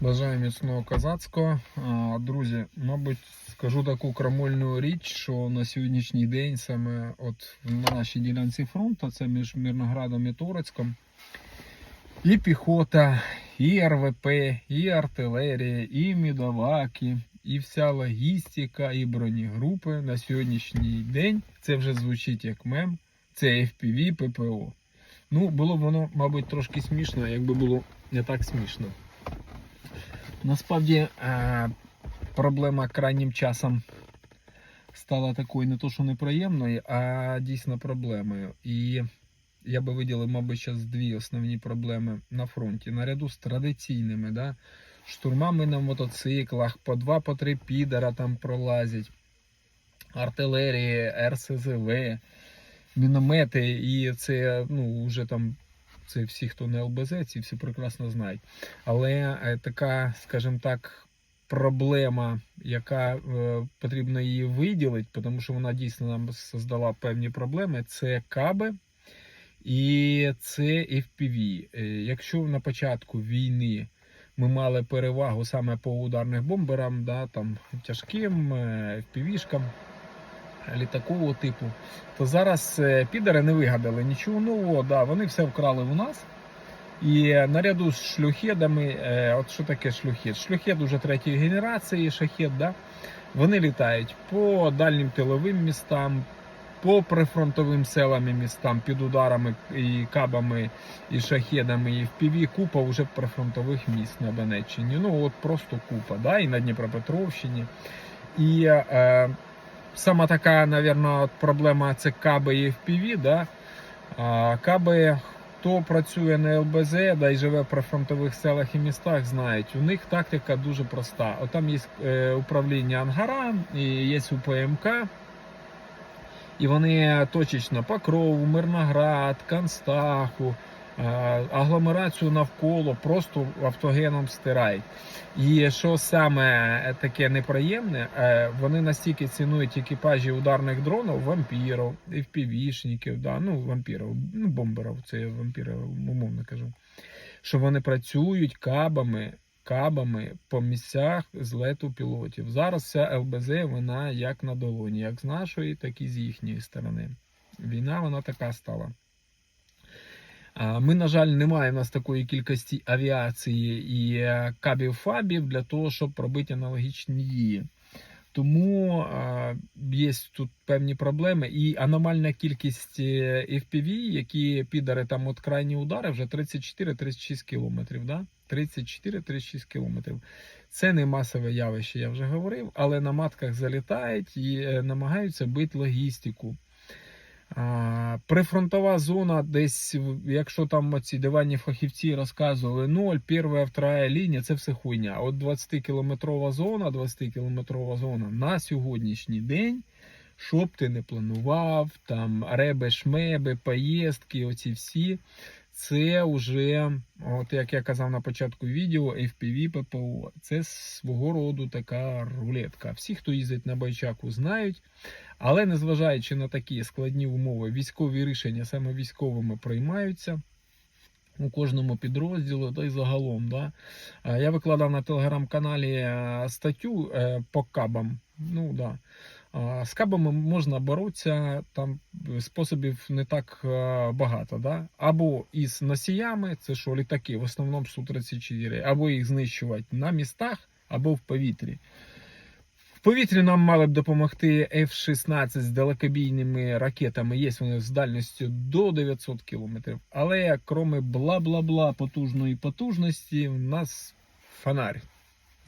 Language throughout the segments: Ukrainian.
Бажаю міцного козацького. Друзі, мабуть, скажу таку крамольну річ, що на сьогоднішній день саме от на нашій ділянці фронту, це між Мирноградом і Торецьком, і піхота, і РВП, і артилерія, і мідоваки, і вся логістика, і бронегрупи на сьогоднішній день. Це вже звучить як мем. Це FPV, ППО. Ну, було б воно, мабуть, трошки смішно, якби було не так смішно. Насправді е, проблема крайнім часом стала такою не то, що неприємною, а дійсно проблемою. І я би виділив, мабуть, зараз дві основні проблеми на фронті. Наряду з традиційними, да, штурмами на мотоциклах, по два, по три підера там пролазять, артилерії, РСЗВ, міномети, і це ну, вже там це всі, хто не ЛБЗ, ці всі прекрасно знають. Але е, така, скажімо так, проблема, яка е, потрібно її виділити, тому що вона дійсно нам создала певні проблеми, це каби і це FPV. Е, Якщо на початку війни ми мали перевагу саме по ударних бомберам, да, там, тяжким, е, FPV-шкам, літакового типу, то зараз е, підари не вигадали нічого нового, да, вони все вкрали у нас. І е, наряду з шлюхедами, е, от що таке шлюхед? Шлюхед уже третьої генерації, шахет, да? вони літають по дальнім тиловим містам, по прифронтовим селам і містам під ударами і кабами, і шахедами, і в піві купа вже прифронтових міст на Донеччині. Ну от просто купа, да? і на Дніпропетровщині. І е, сама така, мабуть, проблема це каби і FPV, да? А, каби, хто працює на ЛБЗ, да і живе в прифронтових селах і містах, знають, у них тактика дуже проста. От там є е, управління Ангара, і є УПМК, і вони точечно Покрову, Мирноград, Констаху, агломерацію навколо просто автогеном стирають. І що саме таке неприємне, е, вони настільки цінують екіпажі ударних дронів, вампірів, FPV-шників, да, ну, вампірів, ну, бомберів, це я вампірів умовно кажу, що вони працюють кабами, кабами по місцях злету пілотів. Зараз вся ЛБЗ, вона як на долоні, як з нашої, так і з їхньої сторони. Війна вона така стала. А, Ми, на жаль, не маємо в нас такої кількості авіації і е, кабів-фабів для того, щоб робити аналогічні дії. Тому а, є тут певні проблеми. І аномальна кількість е, FPV, які підари там от крайні удари, вже 34-36 кілометрів. Да? 34-36 кілометрів. Це не масове явище, я вже говорив, але на матках залітають і е, намагаються бити логістику. Прифронтова зона, десь, якщо там ці диванні фахівці розказували 0, перша, вторая лінія, це все хуйня. От 20-кілометрова зона, 20-кілометрова зона на сьогоднішній день, Щоб ти не планував, там реби, шмеби, поїздки, оці всі, це вже, от як я казав на початку відео, FPV ППО. Це свого роду така рулетка. Всі, хто їздить на байчаку, знають. Але незважаючи на такі складні умови, військові рішення саме військовими приймаються у кожному підрозділу, та й загалом. Да. Я викладав на телеграм-каналі е, статтю е, по кабам. Ну, да. З кабами можна боротися, там способів не так е, багато. Да? Або із носіями, це що літаки, в основному Су-34, або їх знищувати на містах, або в повітрі. В повітрі нам мали б допомогти F-16 з далекобійними ракетами. Є вони з дальністю до 900 км. Але кроме бла-бла-бла потужної потужності, у нас фонарь.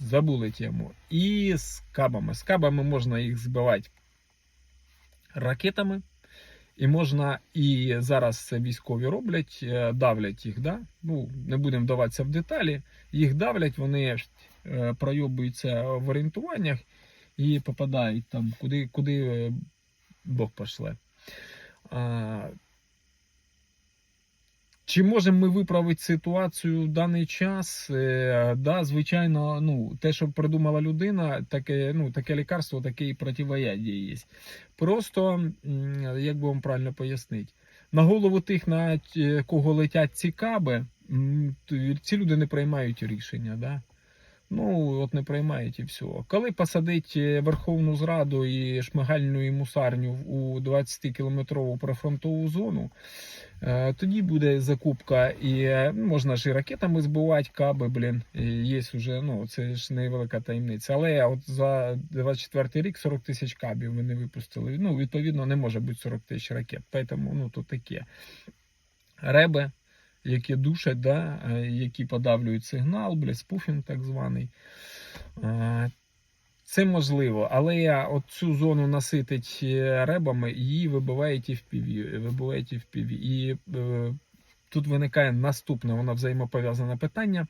Забули тему. І з кабами. З кабами можна їх збивати ракетами. І можна, і зараз це військові роблять, е, давлять їх. Да? Ну, не будемо вдаватися в деталі. Їх давлять, вони е, пройобуються в орієнтуваннях і попадають там, куди, куди е, Бог пошле. Чи можемо ми виправити ситуацію в даний час? Е, да, звичайно, ну, те, що придумала людина, таке, ну, таке лікарство, таке і противоядие є. Просто, як би вам правильно пояснити, на голову тих, на кого летять ці каби, ці люди не приймають рішення. Да? Ну, от не приймають і все. Коли посадить е, Верховну Зраду і шмигальну і мусарню у 20-кілометрову прифронтову зону, е, тоді буде закупка, і е, можна ж і ракетами збивати каби, блін. Є вже, ну це ж невелика таємниця. Але от за 24 рік 40 тисяч кабів вони випустили. Ну, відповідно, не може бути 40 тисяч ракет. Тому ну, то таке. Реби, які душать, да, е, які подавлюють сигнал, бля, спуфінг так званий. Це можливо, але от цю зону наситить е, ребами, її вибивають і в піві, і в піві. І е, тут виникає наступне, воно взаємопов'язане питання.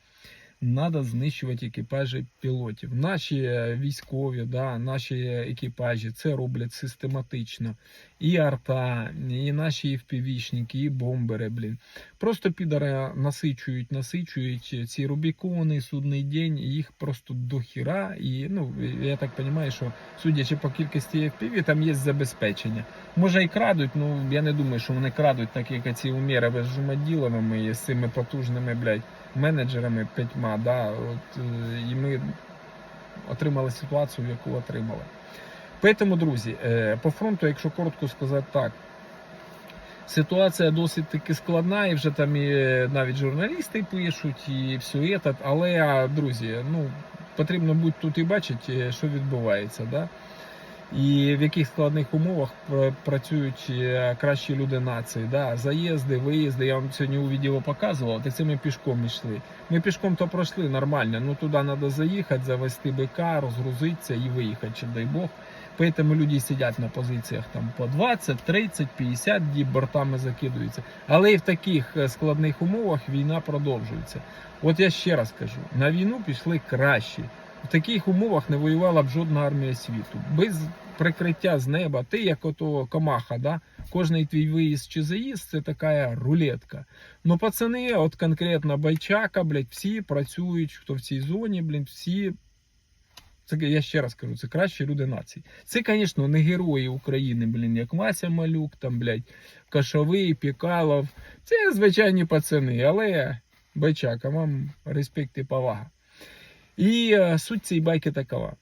Надо знищувати екіпажі пілотів. Наші е, військові, да, наші екіпажі це роблять систематично. І арта, і наші впівішники, і бомбери, блін. Просто підари насичують, насичують ці Рубікони, судний день, їх просто до хіра. І ну, я так розумію, що судячи по кількості FPV, там є забезпечення. Може і крадуть, ну я не думаю, що вони крадуть, так як ці уміри з жумаділовими і з цими потужними, блядь, менеджерами п'ятьма. Да, от, е, і ми отримали ситуацію, яку отримали. Тому, друзі, е, по фронту, якщо коротко сказати так, ситуація досить таки складна, і вже там і е, навіть журналісти пишуть, і все це, але, друзі, ну, потрібно бути тут і бачити, що відбувається. Да? І в яких складних умовах працюють е, кращі люди нації. Да? Заїзди, виїзди. Я вам сьогодні у відео показував, так це ми пішком йшли. Ми пішком то пройшли нормально. Ну туди треба заїхати, завести БК, розгрузитися і виїхати, чи дай Бог. Поэтому люди сидять на позиціях там по 20, 30, 50 діб бортами закидуються. Але і в таких е, складних умовах війна продовжується. От я ще раз кажу: на війну пішли кращі. В таких умовах не воювала б жодна армія світу. Без прикриття з неба, ти як ото комаха, да? кожний твій виїзд чи заїзд це така рулетка. Ну, пацани, от конкретно Байчака, блядь, всі працюють, хто в цій зоні, блін, всі. Це я ще раз кажу, це кращі люди нації. Це, звісно, не герої України, блін, як Вася Малюк, там, блядь, Кашовий, Пікалов. Це звичайні пацани, але Байчака, вам респект і повага. І е, суть цієї байки такова.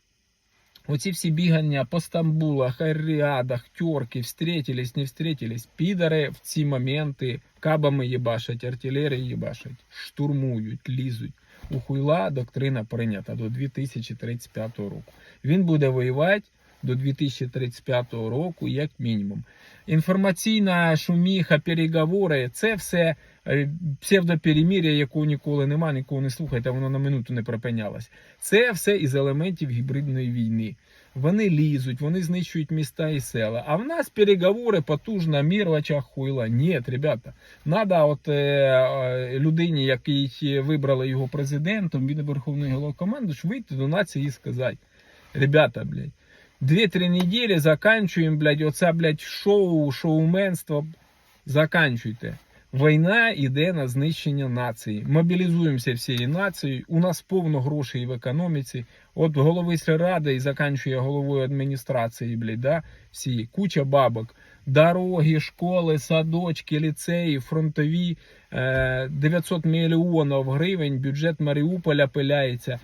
Оці всі бігання по Стамбулах, Аріадах, тьорки, встретились, не встретились. Підари в ці моменти кабами їбашать, артилерії їбашать, штурмують, лізуть. У Хуйла доктрина прийнята до 2035 року. Він буде воювати до 2035 року, як мінімум. Інформаційна шуміха, переговори це все е, псевдоперемір'я, якого ніколи нема, нікого не слухайте, воно на минуту не припинялось. Це все із елементів гібридної війни. Вони лізуть, вони знищують міста і села. А в нас переговори потужна, мір хуйла. Ні, ребята, надо от е, е, людині, який вибрали його президентом, він верховний головнокомандуюч, вийти до нації і сказати: ребята, блядь, дві-три неділі заканчуємо, блядь, оце, блядь, шоу, шоуменство. Заканчуйте. Війна йде на знищення нації. Мобілізуємося всією нацією. У нас повно грошей в економіці. От голови сільради і заканчує головою адміністрації, блядь, да? всі, куча бабок. Дороги, школи, садочки, ліцеї, фронтові. Е, 900 мільйонів гривень бюджет Маріуполя пиляється.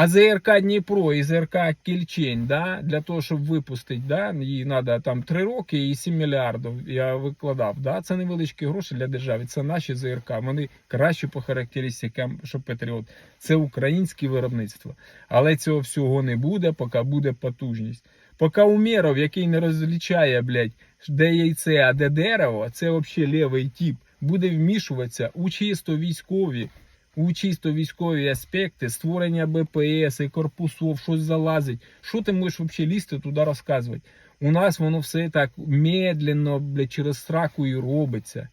А ЗРК Дніпро і ЗРК Кільчень, да, для того, щоб випустити, да, їй треба там 3 роки і 7 мільярдів. Я викладав. Да, це невеличкі гроші для держави. Це наші ЗРК. Вони кращі по характеристикам, що Патріот. Це українське виробництво. Але цього всього не буде, поки буде потужність. Поки Умєров, який не розлічає, блядь, де яйце, а де дерево, це взагалі лівий тип, буде вмішуватися у чисто військові у чисто військові аспекти, створення БПС і корпусов, щось залазить. Що ти можеш взагалі лізти туди розказувати? У нас воно все так медленно, блядь, через сраку і робиться.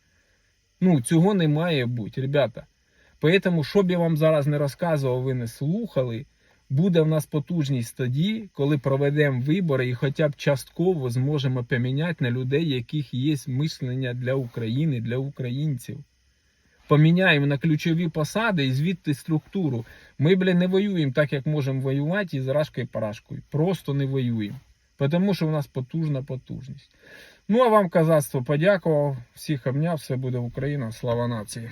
Ну, цього не має бути, ребята. Поэтому, що б я вам зараз не розказував, ви не слухали, буде в нас потужність тоді, коли проведемо вибори і хоча б частково зможемо поміняти на людей, яких є мислення для України, для українців поміняємо на ключові посади і звідти структуру. Ми, блін, не воюємо так, як можемо воювати із рашкою і парашкою. Просто не воюємо. Тому що в нас потужна потужність. Ну а вам казацтво подякував. Всіх обняв, все буде Україна. Слава нації.